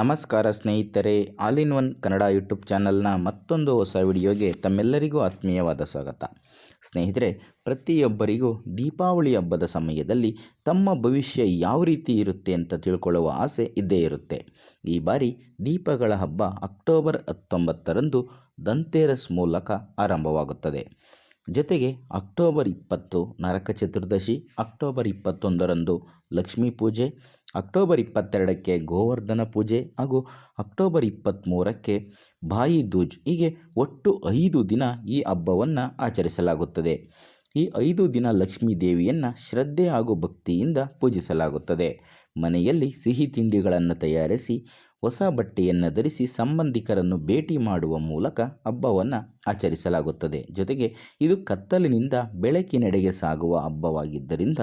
ನಮಸ್ಕಾರ ಸ್ನೇಹಿತರೆ, all in one Kannada YouTube ಚಾನಲ್ನ ಮತ್ತೊಂದು ಹೊಸ ವಿಡಿಯೋಗೆ ತಮ್ಮೆಲ್ಲರಿಗೂ ಆತ್ಮೀಯವಾದ ಸ್ವಾಗತ. ಸ್ನೇಹಿತರೆ, ಪ್ರತಿಯೊಬ್ಬರಿಗೂ ದೀಪಾವಳಿ ಹಬ್ಬದ ಸಮಯದಲ್ಲಿ ತಮ್ಮ ಭವಿಷ್ಯ ಯಾವ ರೀತಿ ಇರುತ್ತೆ ಅಂತ ತಿಳ್ಕೊಳ್ಳುವ ಆಸೆ ಇದ್ದೇ ಇರುತ್ತೆ. ಈ ಬಾರಿ ದೀಪಗಳ ಹಬ್ಬ ಅಕ್ಟೋಬರ್ ಹತ್ತೊಂಬತ್ತರಂದು ದಂತೇರಸ್ ಮೂಲಕ ಆರಂಭವಾಗುತ್ತದೆ. ಜೊತೆಗೆ ಅಕ್ಟೋಬರ್ ಇಪ್ಪತ್ತು, ನರಕ ಚತುರ್ದಶಿ, ಅಕ್ಟೋಬರ್ ಇಪ್ಪತ್ತೊಂದರಂದು ಲಕ್ಷ್ಮೀ ಪೂಜೆ ಅಕ್ಟೋಬರ್ ಇಪ್ಪತ್ತೆರಡಕ್ಕೆ ಗೋವರ್ಧನ ಪೂಜೆ ಹಾಗೂ ಅಕ್ಟೋಬರ್ ಇಪ್ಪತ್ತ್ಮೂರಕ್ಕೆ ಭಾಯಿ ದೂಜ್. ಹೀಗೆ ಒಟ್ಟು ಐದು ದಿನ ಈ ಹಬ್ಬವನ್ನು ಆಚರಿಸಲಾಗುತ್ತದೆ. ಈ ಐದು ದಿನ ಲಕ್ಷ್ಮೀ ದೇವಿಯನ್ನು ಶ್ರದ್ಧೆ ಹಾಗೂ ಭಕ್ತಿಯಿಂದ ಪೂಜಿಸಲಾಗುತ್ತದೆ. ಮನೆಯಲ್ಲಿ ಸಿಹಿ ತಿಂಡಿಗಳನ್ನು ತಯಾರಿಸಿ ಹೊಸ ಬಟ್ಟೆಯನ್ನು ಧರಿಸಿ ಸಂಬಂಧಿಕರನ್ನು ಭೇಟಿ ಮಾಡುವ ಮೂಲಕ ಹಬ್ಬವನ್ನು ಆಚರಿಸಲಾಗುತ್ತದೆ. ಜೊತೆಗೆ ಇದು ಕತ್ತಲಿನಿಂದ ಬೆಳಕಿನೆಡೆಗೆ ಸಾಗುವ ಹಬ್ಬವಾಗಿದ್ದರಿಂದ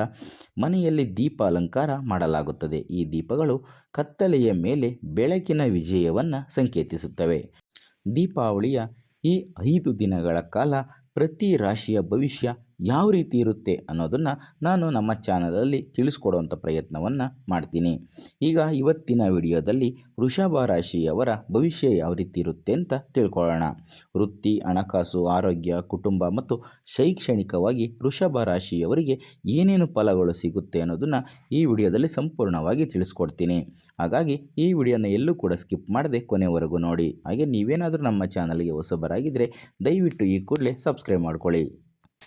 ಮನೆಯಲ್ಲಿ ದೀಪ ಅಲಂಕಾರ ಮಾಡಲಾಗುತ್ತದೆ. ಈ ದೀಪಗಳು ಕತ್ತಲೆಯ ಮೇಲೆ ಬೆಳಕಿನ ವಿಜಯವನ್ನು ಸಂಕೇತಿಸುತ್ತವೆ. ದೀಪಾವಳಿಯ ಈ ಐದು ದಿನಗಳ ಕಾಲ ಪ್ರತಿ ರಾಶಿಯ ಭವಿಷ್ಯ ಯಾವ ರೀತಿ ಇರುತ್ತೆ ಅನ್ನೋದನ್ನು ನಾನು ನಮ್ಮ ಚಾನಲಲ್ಲಿ ತಿಳಿಸ್ಕೊಡುವಂಥ ಪ್ರಯತ್ನವನ್ನು ಮಾಡ್ತೀನಿ. ಈಗ ಇವತ್ತಿನ ವಿಡಿಯೋದಲ್ಲಿ ವೃಷಭ ರಾಶಿಯವರ ಭವಿಷ್ಯ ಯಾವ ರೀತಿ ಇರುತ್ತೆ ಅಂತ ತಿಳ್ಕೊಳ್ಳೋಣ. ವೃತ್ತಿ, ಹಣಕಾಸು, ಆರೋಗ್ಯ, ಕುಟುಂಬ ಮತ್ತು ಶೈಕ್ಷಣಿಕವಾಗಿ ವೃಷಭ ರಾಶಿಯವರಿಗೆ ಏನೇನು ಫಲಗಳು ಸಿಗುತ್ತೆ ಅನ್ನೋದನ್ನು ಈ ವಿಡಿಯೋದಲ್ಲಿ ಸಂಪೂರ್ಣವಾಗಿ ತಿಳಿಸ್ಕೊಡ್ತೀನಿ. ಹಾಗಾಗಿ ಈ ವಿಡಿಯೋನ ಎಲ್ಲೂ ಕೂಡ ಸ್ಕಿಪ್ ಮಾಡದೆ ಕೊನೆವರೆಗೂ ನೋಡಿ. ಹಾಗೆ ನೀವೇನಾದರೂ ನಮ್ಮ ಚಾನಲ್ಗೆ ಹೊಸಬರಾಗಿದ್ದರೆ ದಯವಿಟ್ಟು ಈ ಕೂಡಲೇ ಸಬ್ಸ್ಕ್ರೈಬ್ ಮಾಡ್ಕೊಳ್ಳಿ.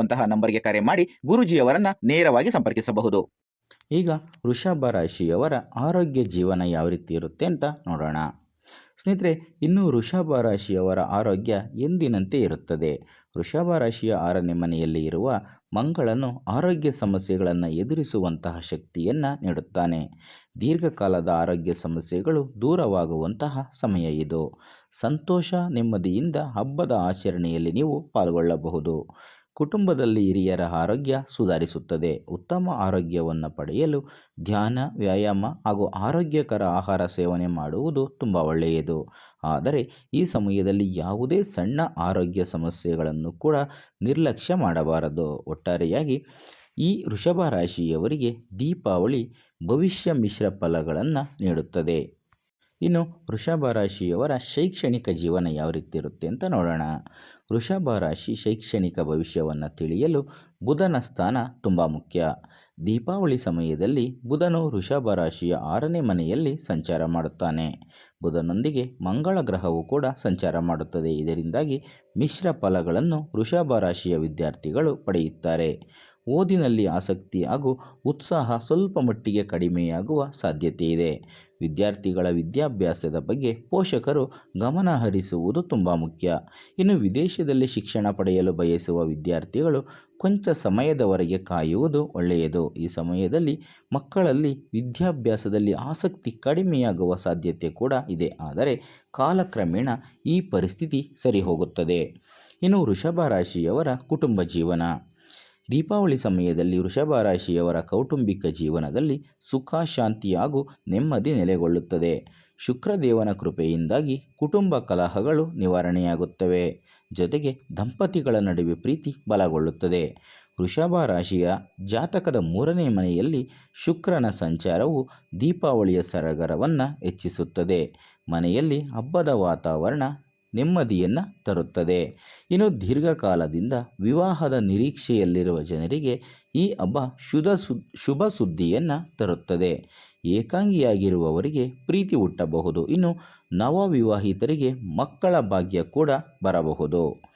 ಇರುವಂತಹ ನಂಬರ್ಗೆ ಕರೆ ಮಾಡಿ ಗುರುಜಿಯವರನ್ನ ನೇರವಾಗಿ ಸಂಪರ್ಕಿಸಬಹುದು. ಈಗ ವೃಷಭ ರಾಶಿಯವರ ಆರೋಗ್ಯ ಜೀವನ ಯಾವ ರೀತಿ ಇರುತ್ತೆ ಅಂತ ನೋಡೋಣ. ಸ್ನೇಹಿತರೆ, ಇನ್ನು ವೃಷಭ ರಾಶಿಯವರ ಆರೋಗ್ಯ ಎಂದಿನಂತೆ ಇರುತ್ತದೆ? ವೃಷಭ ರಾಶಿಯ ಆರನೇ ಮನೆಯಲ್ಲಿ ಇರುವ ಮಂಗಳನು ಆರೋಗ್ಯ ಸಮಸ್ಯೆಗಳನ್ನು ಎದುರಿಸುವಂತಹ ಶಕ್ತಿಯನ್ನು ನೀಡುತ್ತಾನೆ. ದೀರ್ಘಕಾಲದ ಆರೋಗ್ಯ ಸಮಸ್ಯೆಗಳು ದೂರವಾಗುವಂತಹ ಸಮಯ ಇದು. ಸಂತೋಷ, ನೆಮ್ಮದಿಯಿಂದ ಹಬ್ಬದ ಆಚರಣೆಯಲ್ಲಿ ನೀವು ಪಾಲ್ಗೊಳ್ಳಬಹುದು. ಕುಟುಂಬದಲ್ಲಿ ಹಿರಿಯರ ಆರೋಗ್ಯ ಸುಧಾರಿಸುತ್ತದೆ. ಉತ್ತಮ ಆರೋಗ್ಯವನ್ನು ಪಡೆಯಲು ಧ್ಯಾನ, ವ್ಯಾಯಾಮ ಹಾಗೂ ಆರೋಗ್ಯಕರ ಆಹಾರ ಸೇವನೆ ಮಾಡುವುದು ತುಂಬ ಒಳ್ಳೆಯದು. ಆದರೆ ಈ ಸಮಯದಲ್ಲಿ ಯಾವುದೇ ಸಣ್ಣ ಆರೋಗ್ಯ ಸಮಸ್ಯೆಗಳನ್ನು ಕೂಡ ನಿರ್ಲಕ್ಷ್ಯ ಮಾಡಬಾರದು. ಒಟ್ಟಾರೆಯಾಗಿ ಈ ವೃಷಭ ರಾಶಿಯವರಿಗೆ ದೀಪಾವಳಿ ಭವಿಷ್ಯ ಮಿಶ್ರ ಫಲಗಳನ್ನು ನೀಡುತ್ತದೆ. ಇನ್ನು ವೃಷಭ ರಾಶಿಯವರ ಶೈಕ್ಷಣಿಕ ಜೀವನ ಯಾವ ರೀತಿ ಇರುತ್ತೆ ಅಂತ ನೋಡೋಣ. ವೃಷಭ ರಾಶಿ ಶೈಕ್ಷಣಿಕ ಭವಿಷ್ಯವನ್ನು ತಿಳಿಯಲು ಬುಧನ ಸ್ಥಾನ ತುಂಬ ಮುಖ್ಯ. ದೀಪಾವಳಿ ಸಮಯದಲ್ಲಿ ಬುಧನು ವೃಷಭ ರಾಶಿಯ ಆರನೇ ಮನೆಯಲ್ಲಿ ಸಂಚಾರ ಮಾಡುತ್ತಾನೆ. ಬುಧನೊಂದಿಗೆ ಮಂಗಳ ಗ್ರಹವು ಕೂಡ ಸಂಚಾರ ಮಾಡುತ್ತದೆ. ಇದರಿಂದಾಗಿ ಮಿಶ್ರ ಫಲಗಳನ್ನು ವೃಷಭ ರಾಶಿಯ ವಿದ್ಯಾರ್ಥಿಗಳು ಪಡೆಯುತ್ತಾರೆ. ಓದಿನಲ್ಲಿ ಆಸಕ್ತಿ ಹಾಗೂ ಉತ್ಸಾಹ ಸ್ವಲ್ಪ ಮಟ್ಟಿಗೆ ಕಡಿಮೆಯಾಗುವ ಸಾಧ್ಯತೆ ಇದೆ. ವಿದ್ಯಾರ್ಥಿಗಳ ವಿದ್ಯಾಭ್ಯಾಸದ ಬಗ್ಗೆ ಪೋಷಕರು ಗಮನ ಹರಿಸುವುದು ತುಂಬ ಮುಖ್ಯ. ಇನ್ನು ವಿದೇಶದಲ್ಲಿ ಶಿಕ್ಷಣ ಪಡೆಯಲು ಬಯಸುವ ವಿದ್ಯಾರ್ಥಿಗಳು ಕೊಂಚ ಸಮಯದವರೆಗೆ ಕಾಯುವುದು ಒಳ್ಳೆಯದು. ಈ ಸಮಯದಲ್ಲಿ ಮಕ್ಕಳಲ್ಲಿ ವಿದ್ಯಾಭ್ಯಾಸದಲ್ಲಿ ಆಸಕ್ತಿ ಕಡಿಮೆಯಾಗುವ ಸಾಧ್ಯತೆ ಕೂಡ ಇದೆ. ಆದರೆ ಕಾಲಕ್ರಮೇಣ ಈ ಪರಿಸ್ಥಿತಿ ಸರಿ ಹೋಗುತ್ತದೆ ಇನ್ನು ವೃಷಭ ರಾಶಿಯವರ ಕುಟುಂಬ ಜೀವನ. ದೀಪಾವಳಿ ಸಮಯದಲ್ಲಿ ವೃಷಭ ರಾಶಿಯವರ ಕೌಟುಂಬಿಕ ಜೀವನದಲ್ಲಿ ಸುಖ, ಶಾಂತಿ ಹಾಗೂ ನೆಮ್ಮದಿ ನೆಲೆಗೊಳ್ಳುತ್ತದೆ. ಶುಕ್ರದೇವನ ಕೃಪೆಯಿಂದಾಗಿ ಕುಟುಂಬ ಕಲಹಗಳು ನಿವಾರಣೆಯಾಗುತ್ತವೆ. ಜೊತೆಗೆ ದಂಪತಿಗಳ ನಡುವೆ ಪ್ರೀತಿ ಬಲಗೊಳ್ಳುತ್ತದೆ. ವೃಷಭ ರಾಶಿಯ ಜಾತಕದ ಮೂರನೇ ಮನೆಯಲ್ಲಿ ಶುಕ್ರನ ಸಂಚಾರವು ದೀಪಾವಳಿಯ ಸರಗರವನ್ನು ಹೆಚ್ಚಿಸುತ್ತದೆ. ಮನೆಯಲ್ಲಿ ಹಬ್ಬದ ವಾತಾವರಣ ನೆಮ್ಮದಿಯನ್ನು ತರುತ್ತದೆ. ಇನ್ನು ದೀರ್ಘಕಾಲದಿಂದ ವಿವಾಹದ ನಿರೀಕ್ಷೆಯಲ್ಲಿರುವ ಜನರಿಗೆ ಈ ಹಬ್ಬ ಶುಧ ಸು, ಶುಭ ಸುದ್ದಿಯನ್ನು ತರುತ್ತದೆ. ಏಕಾಂಗಿಯಾಗಿರುವವರಿಗೆ ಪ್ರೀತಿ ಹುಟ್ಟಬಹುದು. ಇನ್ನು ನವವಿವಾಹಿತರಿಗೆ ಮಕ್ಕಳ ಭಾಗ್ಯ ಕೂಡ ಬರಬಹುದು.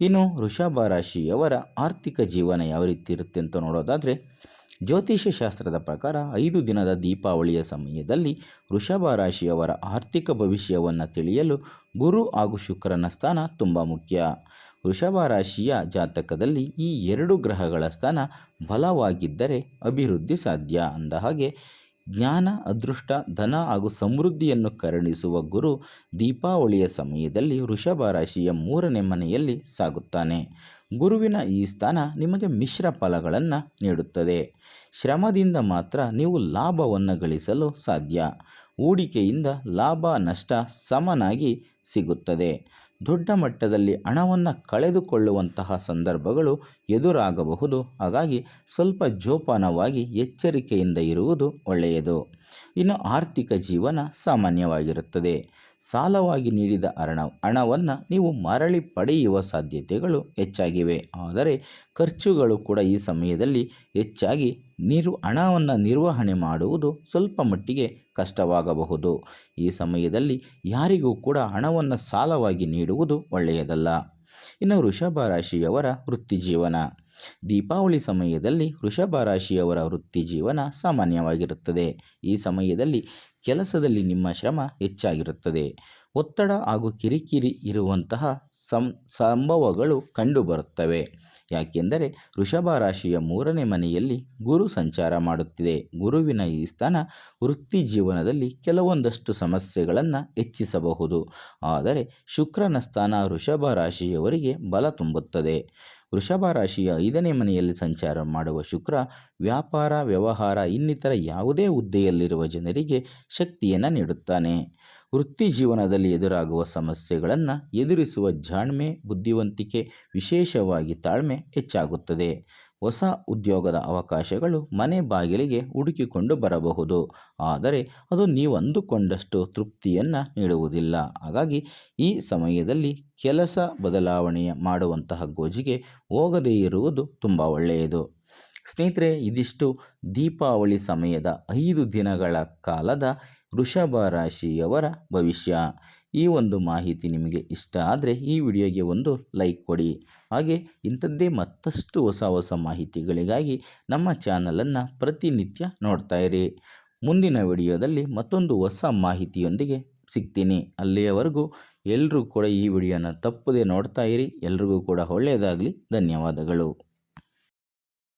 ಇನ್ನು ವೃಷಭ ರಾಶಿಯವರ ಆರ್ಥಿಕ ಜೀವನ ಯಾವ ರೀತಿ ಇರುತ್ತೆ ಅಂತ ನೋಡೋದಾದರೆ ಜ್ಯೋತಿಷ್ಯ ಶಾಸ್ತ್ರದ ಪ್ರಕಾರ ಐದು ದಿನದ ದೀಪಾವಳಿಯ ಸಮಯದಲ್ಲಿ ವೃಷಭ ರಾಶಿಯವರ ಆರ್ಥಿಕ ಭವಿಷ್ಯವನ್ನು ತಿಳಿಯಲು ಗುರು ಹಾಗೂ ಶುಕ್ರನ ಸ್ಥಾನ ತುಂಬ ಮುಖ್ಯ. ವೃಷಭ ರಾಶಿಯ ಜಾತಕದಲ್ಲಿ ಈ ಎರಡು ಗ್ರಹಗಳ ಸ್ಥಾನ ಬಲವಾಗಿದ್ದರೆ ಅಭಿವೃದ್ಧಿ ಸಾಧ್ಯ ಅಂದ ಹಾಗೆ ಜ್ಞಾನ, ಅದೃಷ್ಟ, ಧನ ಹಾಗೂ ಸಮೃದ್ಧಿಯನ್ನು ಕರುಣಿಸುವ ಗುರು ದೀಪಾವಳಿಯ ಸಮಯದಲ್ಲಿ ವೃಷಭ ರಾಶಿಯ ಮೂರನೇ ಮನೆಯಲ್ಲಿ ಸಾಗುತ್ತಾನೆ. ಗುರುವಿನ ಈ ಸ್ಥಾನ ನಿಮಗೆ ಮಿಶ್ರ ಫಲಗಳನ್ನು ನೀಡುತ್ತದೆ. ಶ್ರಮದಿಂದ ಮಾತ್ರ ನೀವು ಲಾಭವನ್ನು ಗಳಿಸಲು ಸಾಧ್ಯ. ಹೂಡಿಕೆಯಿಂದ ಲಾಭ, ನಷ್ಟ ಸಮನಾಗಿ ಸಿಗುತ್ತದೆ. ದೊಡ್ಡ ಮಟ್ಟದಲ್ಲಿ ಹಣವನ್ನು ಕಳೆದುಕೊಳ್ಳುವಂತಹ ಸಂದರ್ಭಗಳು ಎದುರಾಗಬಹುದು. ಹಾಗಾಗಿ ಸ್ವಲ್ಪ ಜೋಪಾನವಾಗಿ ಎಚ್ಚರಿಕೆಯಿಂದ ಇರುವುದು ಒಳ್ಳೆಯದು. ಇನ್ನು ಆರ್ಥಿಕ ಜೀವನ ಸಾಮಾನ್ಯವಾಗಿರುತ್ತದೆ. ಸಾಲವಾಗಿ ನೀಡಿದ ಹಣ ಹಣವನ್ನು ನೀವು ಮರಳಿ ಪಡೆಯುವ ಸಾಧ್ಯತೆಗಳು ಹೆಚ್ಚಾಗಿವೆ. ಆದರೆ ಖರ್ಚುಗಳು ಕೂಡ ಈ ಸಮಯದಲ್ಲಿ ಹೆಚ್ಚಾಗಿ ನಿರ್ವ ಹಣವನ್ನು ನಿರ್ವಹಣೆ ಮಾಡುವುದು ಸ್ವಲ್ಪ ಮಟ್ಟಿಗೆ ಕಷ್ಟವಾಗಬಹುದು. ಈ ಸಮಯದಲ್ಲಿ ಯಾರಿಗೂ ಕೂಡ ಹಣವನ್ನು ಸಾಲವಾಗಿ ನೀಡುವುದು ಒಳ್ಳೆಯದಲ್ಲ. ಇನ್ನು ವೃಷಭ ರಾಶಿಯವರ ವೃತ್ತಿ ಜೀವನ ದೀಪಾವಳಿ ಸಮಯದಲ್ಲಿ ವೃಷಭ ರಾಶಿಯವರ ವೃತ್ತಿ ಜೀವನ ಸಾಮಾನ್ಯವಾಗಿರುತ್ತದೆ. ಈ ಸಮಯದಲ್ಲಿ ಕೆಲಸದಲ್ಲಿ ನಿಮ್ಮ ಶ್ರಮ ಹೆಚ್ಚಾಗಿರುತ್ತದೆ. ಒತ್ತಡ ಹಾಗೂ ಕಿರಿಕಿರಿ ಇರುವಂತಹ ಸಂ, ಸಂಭವಗಳು ಕಂಡುಬರುತ್ತವೆ. ಯಾಕೆಂದರೆ ವೃಷಭ ರಾಶಿಯ ಮೂರನೇ ಮನೆಯಲ್ಲಿ ಗುರು ಸಂಚಾರ ಮಾಡುತ್ತಿದೆ. ಗುರುವಿನ ಈ ಸ್ಥಾನ ವೃತ್ತಿ ಜೀವನದಲ್ಲಿ ಕೆಲವೊಂದಷ್ಟು ಸಮಸ್ಯೆಗಳನ್ನು ಹೆಚ್ಚಿಸಬಹುದು. ಆದರೆ ಶುಕ್ರನ ಸ್ಥಾನ ವೃಷಭ ರಾಶಿಯವರಿಗೆ ಬಲ ತುಂಬುತ್ತದೆ. ವೃಷಭ ರಾಶಿಯ ಐದನೇ ಮನೆಯಲ್ಲಿ ಸಂಚಾರ ಮಾಡುವ ಶುಕ್ರ ವ್ಯಾಪಾರ, ವ್ಯವಹಾರ, ಇನ್ನಿತರ ಯಾವುದೇ ಹುದ್ದೆಯಲ್ಲಿರುವ ಜನರಿಗೆ ಶಕ್ತಿಯನ್ನು ನೀಡುತ್ತಾನೆ. ವೃತ್ತಿ ಜೀವನದಲ್ಲಿ ಎದುರಾಗುವ ಸಮಸ್ಯೆಗಳನ್ನು ಎದುರಿಸುವ ಜಾಣ್ಮೆ, ಬುದ್ಧಿವಂತಿಕೆ ವಿಶೇಷವಾಗಿ ತಾಳ್ಮೆ ಹೆಚ್ಚಾಗುತ್ತದೆ. ಹೊಸ ಉದ್ಯೋಗದ ಅವಕಾಶಗಳು ಮನೆ ಬಾಗಿಲಿಗೆ ಹುಡುಕಿಕೊಂಡು ಬರಬಹುದು. ಆದರೆ ಅದು ನೀವು ಅಂದುಕೊಂಡಷ್ಟು ತೃಪ್ತಿಯನ್ನು ನೀಡುವುದಿಲ್ಲ. ಹಾಗಾಗಿ ಈ ಸಮಯದಲ್ಲಿ ಕೆಲಸ ಬದಲಾವಣೆಯ ಮಾಡುವಂತಹ ಗೋಜಿಗೆ ಹೋಗದೇ ಇರುವುದು ತುಂಬ ಒಳ್ಳೆಯದು. ಸ್ನೇಹಿತರೆ, ಇದಿಷ್ಟು ದೀಪಾವಳಿ ಸಮಯದ ಐದು ದಿನಗಳ ಕಾಲದ ವೃಷಭ ರಾಶಿಯವರ ಭವಿಷ್ಯ. ಈ ಒಂದು ಮಾಹಿತಿ ನಿಮಗೆ ಇಷ್ಟ ಆದರೆ ಈ ವಿಡಿಯೋಗೆ ಒಂದು ಲೈಕ್ ಕೊಡಿ. ಹಾಗೆ ಇಂಥದ್ದೇ ಮತ್ತಷ್ಟು ಹೊಸ ಹೊಸ ಮಾಹಿತಿಗಳಿಗಾಗಿ ನಮ್ಮ ಚಾನಲನ್ನು ಪ್ರತಿನಿತ್ಯ ನೋಡ್ತಾ ಇರಿ. ಮುಂದಿನ ವಿಡಿಯೋದಲ್ಲಿ ಮತ್ತೊಂದು ಹೊಸ ಮಾಹಿತಿಯೊಂದಿಗೆ ಸಿಗ್ತೀನಿ. ಅಲ್ಲಿಯವರೆಗೂ ಎಲ್ಲರೂ ಕೂಡ ಈ ವಿಡಿಯೋನ ತಪ್ಪದೆ ನೋಡ್ತಾ ಇರಿ. ಎಲ್ರಿಗೂ ಕೂಡ ಒಳ್ಳೆಯದಾಗಲಿ. ಧನ್ಯವಾದಗಳು.